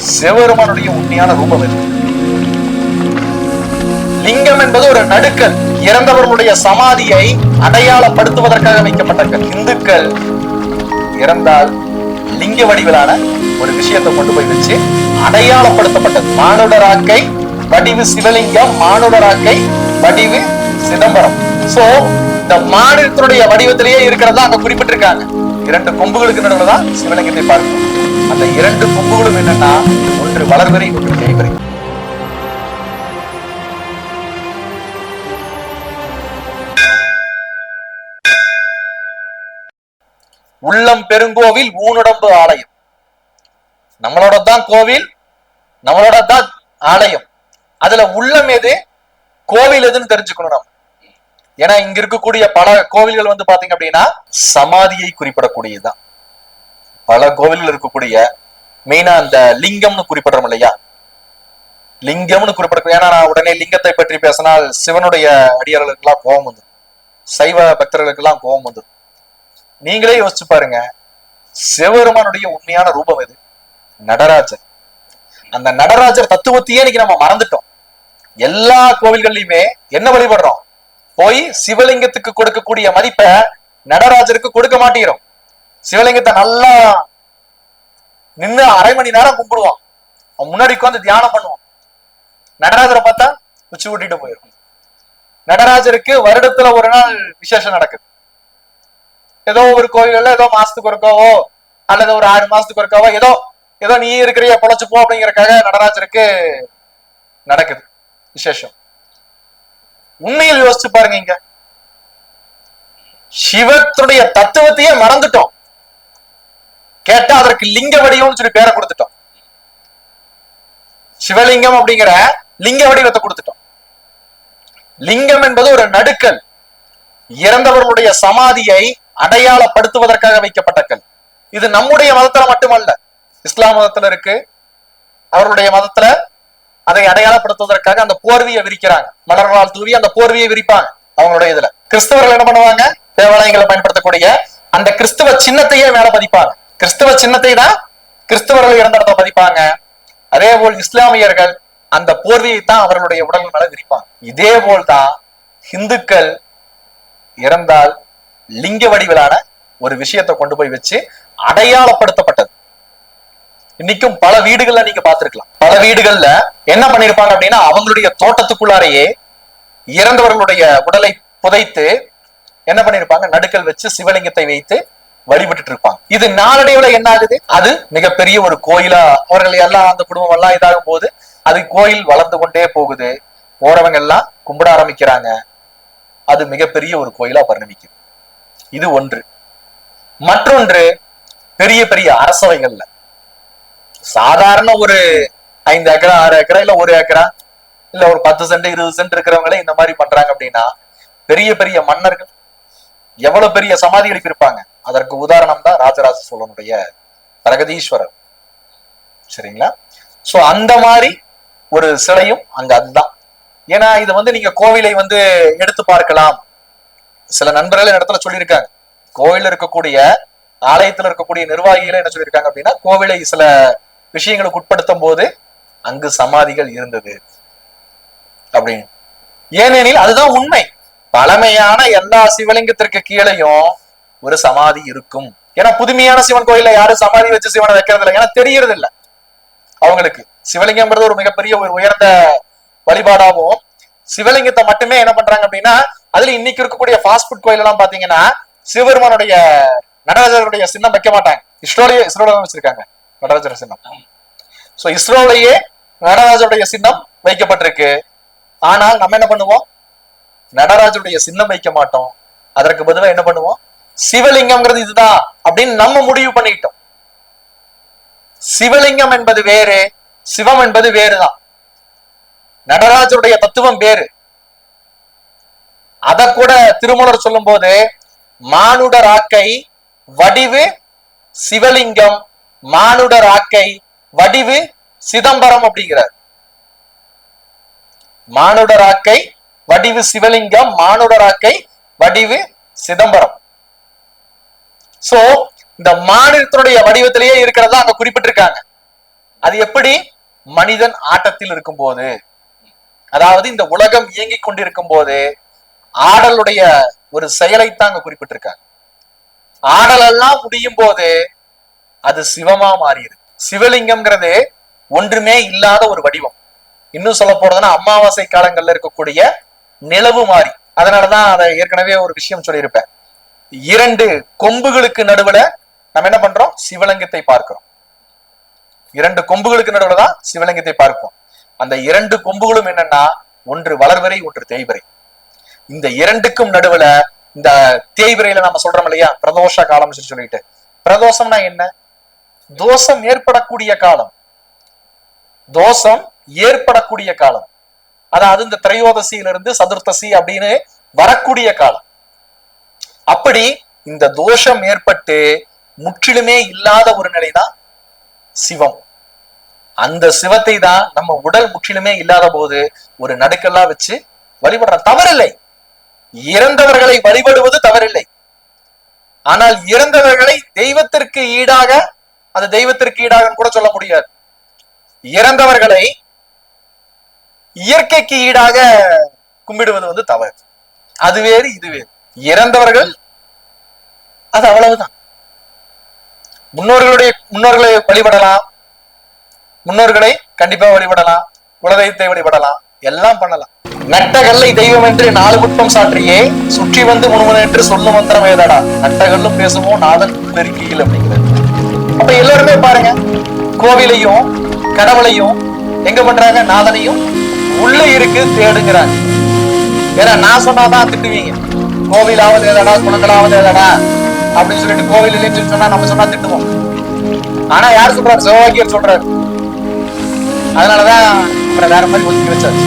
சிவபெருமானுடைய உண்மையான ரூபம் இது. லிங்கம் என்பது ஒரு நடுக்கல். இறந்தவர்களுடைய சமாதியை அடையாளப்படுத்துவதற்காக வைக்கப்பட்ட இந்துக்கள் இறந்தால் லிங்க வடிவிலான ஒரு விஷயத்தை கொண்டு போய் வச்சு அடையாளப்படுத்தப்பட்டது மானுடராக்கை வடிவு சிவலிங்கம் மானுடராக்கை வடிவு சிதம்பரம். சோ இந்த மாநிலத்தினுடைய வடிவத்திலேயே இருக்கிறதா அங்க குறிப்பிட்டிருக்காங்க. இரண்டு கொம்புகளுக்கு நடுவில் தான் சிவலிங்கத்தை பார்க்கணும் அந்த இரண்டு கொம்புகளும் என்னன்னா ஒன்று வளர்வரை ஒன்று கைவரை உள்ளம் பெருங்கோவில் ஊனுடம்பு ஆலயம். நம்மளோட தான் கோவில் நம்மளோட தான் ஆலயம். அதுல உள்ளம் எது? கோவில் எதுன்னு தெரிஞ்சுக்கணும் நம்ம. ஏன்னா இங்க இருக்கக்கூடிய பல கோவில்கள் வந்து பாத்தீங்க அப்படின்னா சமாதியை குறிப்பிடக்கூடியதுதான். பல கோவில்கள் இருக்கக்கூடிய மெயினா அந்த லிங்கம்னு குறிப்பிடுறோம் இல்லையா? லிங்கம்னு குறிப்பிடக்கூடிய ஏன்னா நான் உடனே லிங்கத்தை பற்றி பேசினால் சிவனுடைய அடியார்களுக்கெல்லாம் கோபம் வந்துடும் சைவ பக்தர்களுக்கெல்லாம் கோபம் வந்து நீங்களே யோசிச்சு பாருங்க சிவபெருமானுடைய உண்மையான ரூபம் எது? நடராஜர். அந்த நடராஜர் தத்துவத்தையே இன்னைக்கு நம்ம மறந்துட்டோம். எல்லா கோவில்கள்லயுமே என்ன வழிபடுறோம்? போய் சிவலிங்கத்துக்கு கொடுக்கக்கூடிய மதிப்பை நடராஜருக்கு கொடுக்க மாட்டேங்கிறோம். சிவலிங்கத்தை நல்லா நின்னு அரை மணி நேரம் கும்பிடுவான். அவன் முன்னாடி உட்காந்து தியானம் பண்ணுவான். நடராஜரை பார்த்தா உச்சி விட்டுட்டு போயிடும் நடராஜருக்கு வருடத்துல ஒரு நாள் விசேஷம் நடக்குது. ஏதோ ஒரு கோயில்ல ஏதோ மாசத்துக்கு ஒருக்காவோ அல்லது ஒரு ஆறு மாசத்துக்கு ஒருக்காவோ ஏதோ ஏதோ நீ இருக்கிறிய பொழைச்சு போ அப்படிங்கறக்காக நடராஜருக்கு நடக்குது விசேஷம். உண்மையில் யோசிச்சு பாருங்க இங்க. சிவத்துடைய தத்துவத்தையே மறந்துட்டோம். கேட்டா அதற்கு லிங்க வடிவம்னு சொல்லி பேரை கொடுத்துட்டோம். சிவலிங்கம் அப்படிங்கிற லிங்க வடிவத்தை கொடுத்துட்டோம். லிங்கம் என்பது ஒரு நடுக்கல். இறந்தவர்களுடைய சமாதியை அடையாளப்படுத்துவதற்காக வைக்கப்பட்ட கல். இது நம்முடைய மதத்துல மட்டுமல்ல. இஸ்லாம் மதத்துல இருக்கு. அவருடைய மதத்துல அதை அடையாளப்படுத்துவதற்காக அந்த போர்வையை விரிக்கிறாங்க. மலர்களால் தூவி அந்த போர்வையை விரிப்பாங்க அவங்களுடைய இதுல. கிறிஸ்தவர்கள் என்ன பண்ணுவாங்க? தேவாலயங்களை பயன்படுத்தக்கூடிய அந்த கிறிஸ்துவ சின்னத்தையே மேல பதிப்பாங்க. கிறிஸ்துவ சின்னத்தை தான் கிறிஸ்தவர்கள் இறந்த இடத்த பதிப்பாங்க. அதே போல் இஸ்லாமியர்கள் அந்த போர்வையை தான் அவர்களுடைய உடல் மேல விரிப்பாங்க. இதே போல் தான் இந்துக்கள் இறந்தால் லிங்க வடிவிலான ஒரு விஷயத்தை கொண்டு போய் வச்சு அடையாளப்படுத்தப்பட்டது. இன்னைக்கும் பல வீடுகள்ல நீங்க பார்த்திருக்கலாம். பல வீடுகள்ல என்ன பண்ணிருப்பாங்க அப்படின்னா அவங்களுடைய தோட்டத்துக்குள்ளாரையே இறந்தவர்களுடைய உடலை புதைத்து என்ன பண்ணிருப்பாங்க? நடுக்கல் வச்சு சிவலிங்கத்தை வைத்து வழிபட்டு இருப்பாங்க இது நாளடைவுல என்ன ஆகுது? அது மிகப்பெரிய ஒரு கோயிலா அவர்கள் எல்லாம் அந்த குடும்பம் எல்லாம் இதாகும் போது அது கோயில் வளர்ந்து கொண்டே போகுது. போறவங்க எல்லாம் கும்பிட ஆரம்பிக்கிறாங்க. அது மிகப்பெரிய ஒரு கோயிலா பரிணமிக்குது. இது ஒன்று. மற்றொன்று பெரிய பெரிய அரசவைகள்ல. சாதாரண ஒரு ஐந்து ஏக்கரா ஆறு ஏக்கரா இல்ல ஒரு ஏக்கரா இல்ல ஒரு பத்து சென்ட் இருபது சென்ட் இருக்கிறவங்களே இந்த மாதிரி பண்றாங்க அப்படின்னா பெரிய பெரிய மன்னர்கள் எவ்வளவு பெரிய சமாதி எழுப்பியிருப்பாங்க அதற்கு உதாரணம் தான் ராஜராஜ சோழனுடைய பிரகதீஸ்வரர். சரிங்களா? சோ அந்த மாதிரி ஒரு சிலையும் அங்க அதுதான். ஏன்னா இது வந்து நீங்க கோவிலை வந்து எடுத்து பார்க்கலாம். சில நண்பர்கள் இடத்துல சொல்லியிருக்காங்க. கோவில் இருக்கக்கூடிய ஆலயத்துல இருக்கக்கூடிய நிர்வாகிகள் என்ன சொல்லியிருக்காங்க அப்படின்னா கோவிலை சில விஷயங்களுக்கு உட்படுத்தும் போது அங்கு சமாதிகள் இருந்தது. அப்படின்னு. ஏனெனில் அதுதான் உண்மை. பழமையான எல்லா சிவலிங்கத்திற்கு கீழேயும் ஒரு சமாதி இருக்கும். ஏன்னா புதுமையான சிவன் கோயில்ல யாரும் சமாதி வச்சு சிவனை வைக்கிறது இல்லை. ஏன்னா தெரியறது இல்ல அவங்களுக்கு சிவலிங்கம்ன்றது ஒரு மிகப்பெரிய ஒரு உயர்ந்த வழிபாடாகவும் சிவலிங்கத்தை மட்டுமே என்ன பண்றாங்க அப்படின்னா அதுல இன்னைக்கு இருக்கக்கூடிய ஃபாஸ்ட் ஃபுட் கோயில் எல்லாம் பாத்தீங்கன்னா சிவபெருமானுடைய நடராஜருடைய சின்னம் வைக்க மாட்டாங்க. இஸ்ரோலயே இஸ்ரோல வச்சிருக்காங்க. நடராஜர சின்னம். ஸோ இஸ்ரோலயே நடராஜருடைய சின்னம் வைக்கப்பட்டிருக்கு. ஆனால் நம்ம என்ன பண்ணுவோம்? நடராஜருடைய சின்னம் வைக்க மாட்டோம். அதற்கு பதிலா என்ன பண்ணுவோம்? சிவலிங்கம்ங்கிறது இதுதான் அப்படின்னு நம்ம முடிவு பண்ணிட்டோம் சிவலிங்கம் என்பது வேறு சிவம் என்பது வேறுதான் நடராஜருடைய தத்துவம் வேறு. அத கூட திருமூலர் சொல்லும் போது மானுட ராக்கை வடிவு சிவலிங்கம் மானுட ராக்கை வடிவு சிதம்பரம் அப்படிங்கிறார். மானுட ராக்கை வடிவு சிவலிங்கம் மானுட ராக்கை வடிவு சிதம்பரம். சோ இந்த மாநிலத்தினுடைய வடிவத்திலேயே இருக்கிறதா அங்க குறிப்பிட்டிருக்காங்க. அது எப்படி? மனிதன் ஆட்டத்தில் இருக்கும் போது அதாவது இந்த உலகம் இயங்கிக் கொண்டிருக்கும் போது ஆடலுடைய ஒரு செயலைத்தான் அங்க குறிப்பிட்டிருக்காங்க. ஆடல் எல்லாம் முடியும் போது அது சிவமா மாறியது. சிவலிங்கம்ங்கிறது ஒன்றுமே இல்லாத ஒரு வடிவம். இன்னும் சொல்ல போறதுன்னா அமாவாசை காலங்கள்ல இருக்கக்கூடிய நிலவு மாறி. அதனாலதான் அதை ஏற்கனவே ஒரு விஷயம் சொல்லியிருப்பேன். இரண்டு கொம்புகளுக்கு நடுவுல நம்ம என்ன பண்றோம்? சிவலிங்கத்தை பார்க்கிறோம். இரண்டு கொம்புகளுக்கு நடுவுல தான் சிவலிங்கத்தை பார்ப்போம். அந்த இரண்டு கொம்புகளும் என்னன்னா ஒன்று வளர்வரை ஒன்று தேய்வரை. இந்த இரண்டுக்கும் நடுவுல இந்த தேய்வரையில நம்ம சொல்றோம் இல்லையா? பிரதோஷ காலம் சொல்லிட்டு. பிரதோஷம்னா என்ன? தோஷம் ஏற்படக்கூடிய காலம். தோஷம் ஏற்படக்கூடிய காலம். அதாவது இந்த திரையோதசியிலிருந்து சதுர்த்தசி அப்படின்னு வரக்கூடிய காலம். அப்படி இந்த தோஷம் ஏற்பட்டு முற்றிலுமே இல்லாத ஒரு நிலைதான் சிவம். அந்த சிவத்தை தான் நம்ம உடல் முற்றிலுமே இல்லாத போது ஒரு நடுக்கெல்லாம் வச்சு வழிபடுற தவறில்லை. இறந்தவர்களை வழிபடுவது தவறில்லை. ஆனால் இறந்தவர்களை தெய்வத்திற்கு ஈடாக அது தெய்வத்திற்கு ஈடாக கூட சொல்ல முடியாது. இறந்தவர்களை இயற்கைக்கு ஈடாக கும்பிடுவது வந்து தவறு. அது வேறு இது வேறு. இறந்தவர்கள் அது அவ்வளவுதான். முன்னோர்களுடைய முன்னோர்களை வழிபடலாம். முன்னோர்களை கண்டிப்பா வழிபடலாம். குலதெய்வத்தை வழிபடலாம். எல்லாம் பண்ணலாம். நட்டகல்லை தெய்வம் என்று நாலு குற்றம் சாற்றியே சுற்றி வந்து முழுவன் என்று சொல்லும் மந்திரம் ஏதாடா? நட்டகல்லும் பேசுவோம் நாதன் பெருக்கியில் அப்படிங்கிறது. அப்ப எல்லாருமே பாருங்க. கோவிலையும் கடவுளையும் எங்க பண்றாங்க? நாதனையும் உள்ள இருக்கு தேடுங்கிறாங்க ஏன்னா நான் சொன்னாதான் திட்டுவீங்க. கோவிலாவது ஏதாடா குணங்களாவது ஏதாடா அப்படின்னு சொல்லிட்டு கோவில் இல்லைன்னு சொன்னா நம்ம சொன்னா திட்டுவோம். ஆனா யார் சொல்றாரு? சிவவாக்கியர் சொல்றாரு. அதனாலதான் அப்புறம் வேற மாதிரி ஒதுக்கி வச்சாரு.